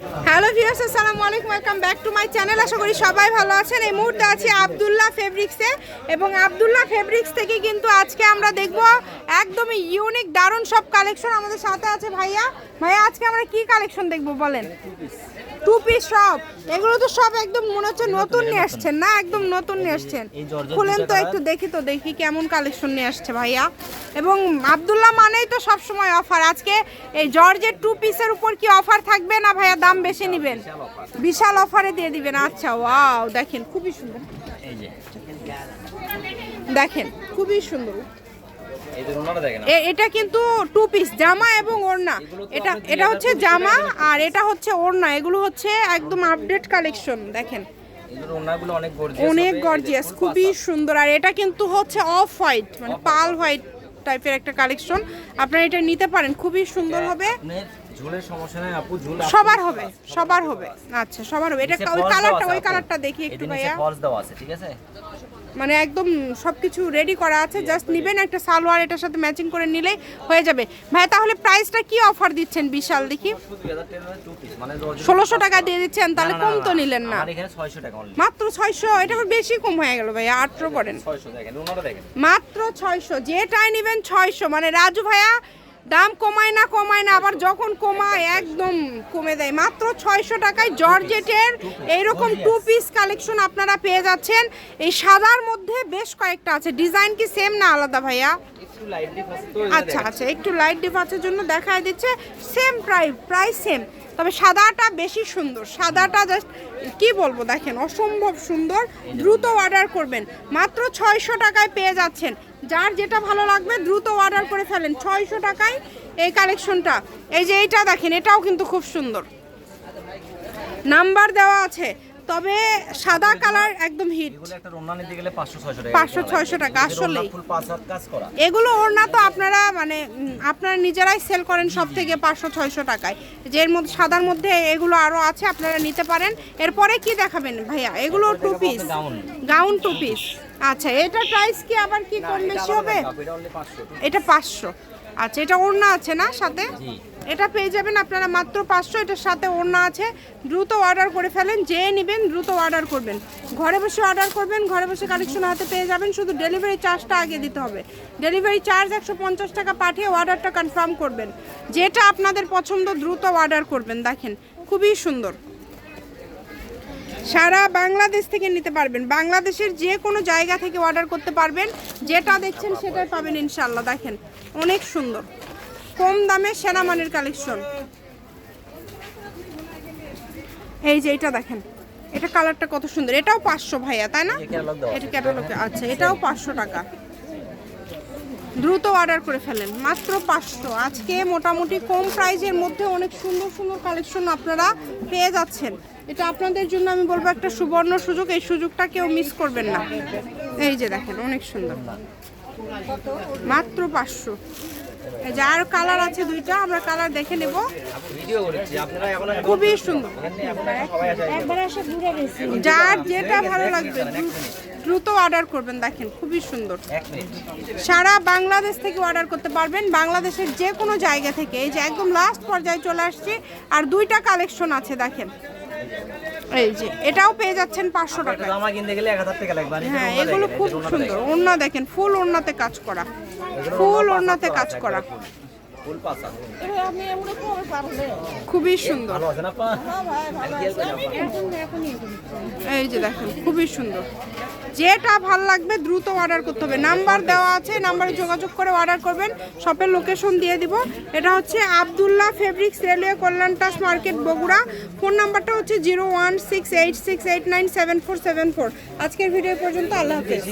Hello viewers, আসসালামু আলাইকুম, welcome back to my channel. আশা করি সবাই ভালো আছেন। এই মুহূর্তে আছি আবদুল্লাহ ফেব্রিক্সে এবং আবদুল্লাহ ফেব্রিক্স থেকে কিন্তু আজকে আমরা দেখব একদমই ইউনিক দারুণ সব কালেকশন আমাদের সাথে আছে ভাইয়া। ভাইয়া, আজকে আমরা কি কালেকশন দেখব বলেন? টু পিস সব। এগুলো তো সব একদম মনে হচ্ছে নতুন নিয়ে আসছেন না একদম নতুন নিয়ে আসছেন। খুলেন তো একটু দেখি তো দেখি কেমন কালেকশন নিয়ে আসছে ভাইয়া। এবং আবদুল্লাহ মানেই তো সব সময় অফার আজকে এই জর্জের টু পিসের উপর কি অফার থাকবে না ভাইয়া? দাম বেশি নেবেন। বিশাল অফারে দিয়ে দিবেন। আচ্ছা ওয়াও দেখেন খুবই সুন্দর। দেখেন খুবই সুন্দর। এটা কিন্তু টু পিস জামা এবং ওড়না। এটা এটা হচ্ছে জামা আর এটা হচ্ছে ওড়না। এগুলো হচ্ছে একদম আপডেট কালেকশন দেখেন। অনেক গর্জিয়াস খুবই সুন্দর। আর এটা কিন্তু হচ্ছে অফ হোয়াইট মানে পাল হোয়াইট টাইপের একটা কালেকশন আপনারা এটা নিতে পারেন খুবই সুন্দর হবে। আপনার ঝুলের সমস্যা নাই আপু ঝুল সবার হবে সবার হবে। আচ্ছা সবার হবে। এটা ওই কালারটা ওই কালারটা দেখি একটু ভাইয়া। ফলস দেওয়া আছে ঠিক আছে? মানে একদম সবকিছু রেডি করা আছে জাস্ট নিবেন একটা সালোয়ার এটার সাথে ম্যাচিং করে নিলেই হয়ে যাবে। ভাই তাহলে প্রাইসটা কি অফার দিচ্ছেন বিশাল দেখি? শুধু 2000 টাকা টু পিস মানে ষোলোশো টাকা দিয়ে দিচ্ছেন তাহলে কম তো নিলেন না। আমার এখানে 600 টাকা অনলি মাত্র ছয়শো এটা বেশি কম হয়ে গেল ভাইয়া আটশো করেন। 600 দেখেন ওনারা দেখেন। মাত্র ছয়শো যেটাই নেবেন ছয়শো। মানে রাজু ভাইয়া দাম কমায় না কমায় না আবার যখন কমায় একদম কমে দেয়। মাত্র ছয়শো টাকায় জর্জেটের এইরকম টু পিস কালেকশন আপনারা পেয়ে যাচ্ছেন। এই সাদার মধ্যে বেশ কয়েকটা আছে। ডিজাইন কি সেম না আলাদা ভাইয়া? আচ্ছা আচ্ছা একটু লাইট ডিফারেন্সের জন্য দেখায় দিচ্ছে। সেম প্রাইস প্রাইস সেম তবে সাদাটা বেশি সুন্দর। সাদাটা জাস্ট কি বলব দেখেন, অসম্ভব সুন্দর। দ্রুত অর্ডার করবেন। মাত্র ছয়শো টাকায় পেয়ে যাচ্ছেন। যার যেটা ভালো লাগবে, দ্রুত অর্ডার করে ফেলেন। ছয়শো টাকায় এই কালেকশনটা এই যে এইটা দেখেন, এটাও কিন্তু খুব সুন্দর। নাম্বার দেওয়া আছে। তবে সাদা কালার একদম হিট। পাঁচশো একটা ওনা নিতে গেলে 500 600 টাকা 500 600 টাকা, আসলেই। ফুল পাঁচ হাত কাজ করা। এগুলো ওড়না তো আপনারা মানে আপনারা নিজেরাই সেল করেন সব থেকে পাঁচশো ছয়শো টাকায়। যে এর মধ্যে সাদার মধ্যে এগুলো আরও আছে আপনারা নিতে পারেন। এরপরে কি দেখাবেন ভাইয়া? এগুলো two piece gown two piece আচ্ছা এটার প্রাইস কি আবার কি কম বেশি হবে? এটা অনলি 500 এটা পাঁচশো। আচ্ছা এটা ওড়না আছে না সাথে? এটা পেয়ে যাবেন আপনারা মাত্র পাঁচশো, এটার সাথে ওড়না আছে। দ্রুত অর্ডার করে ফেলেন, যে নেবেন দ্রুত অর্ডার করবেন। ঘরে বসে অর্ডার করবেন, ঘরে বসে কালেকশন হাতে পেয়ে যাবেন, শুধু ডেলিভারি চার্জটা আগে দিতে হবে। ডেলিভারি চার্জ একশো পঞ্চাশ টাকা পাঠিয়ে অর্ডারটা কনফার্ম করবেন। যেটা আপনাদের পছন্দ, দ্রুত অর্ডার করবেন। দেখেন, খুবই সুন্দর। সারা বাংলাদেশ থেকে নিতে পারবেন। বাংলাদেশের যে কোনো জায়গা থেকে অর্ডার করতে পারবেন। যেটা দেখছেন সেটাই পাবেন ইনশাল্লাহ দেখেন, অনেক সুন্দর। কম দামে সেরা মানের কালেকশন এই যে এটা দেখেন এটা কালারটা কত সুন্দর। এটাও পাঁচশো ভাইয়া তাই না? এটা ক্যাটালগে আচ্ছা এটাও পাঁচশো টাকা। দ্রুত অর্ডার করে ফেলেন মাত্র পাঁচশো। আজকে মোটামুটি কম প্রাইজের মধ্যে অনেক সুন্দর সুন্দর কালেকশন আপনারা পেয়ে যাচ্ছেন। এটা আপনাদের জন্য আমি বলব একটা সুবর্ণ সুযোগ এই সুযোগটা কেউ মিস করবেন না। এই যে দেখেন অনেক সুন্দর। মাত্র পাঁচশো। এই যে আর কালার আছে দুইটা আমরা কালার দেখে নেব। ভিডিও করেছি আপনারা এখন খুবই সুন্দর। যার যেটা ভালো লাগবে দ্রুত অর্ডার করবেন দেখেন খুবই সুন্দর। সারা বাংলাদেশ থেকে অর্ডার করতে পারবেন বাংলাদেশের যে কোনো জায়গা থেকে। এই যে একদম লাস্ট পর্যায়ে চলে আসছি আর দুইটা কালেকশন আছে দেখেন। এই যে এটাও পেয়ে যাচ্ছেন পাঁচশো টাকা জামা কিনতে গেলে 1000 টাকা লাগবে হ্যাঁ এগুলো খুব সুন্দর। ওড়না দেখেন ফুল ওড়নাতে কাজ করা। ফুল ওড়নাতে কাজ করা। খুবই সুন্দর। আপা? এই যে দেখেন খুবই সুন্দর। যেটা ভালো লাগবে দ্রুত অর্ডার করতে হবে। নাম্বার দেওয়া আছে নাম্বারে যোগাযোগ করে অর্ডার করবেন। শপের লোকেশন দিয়ে দিব। এটা হচ্ছে আবদুল্লাহ ফেব্রিক্স রেলওয়ে কল্যাণ টাস মার্কেট বগুড়া। ফোন নাম্বারটা হচ্ছে zero one six eight six eight nine seven four seven four. আজকের ভিডিও পর্যন্ত, আল্লাহ হাফেজ।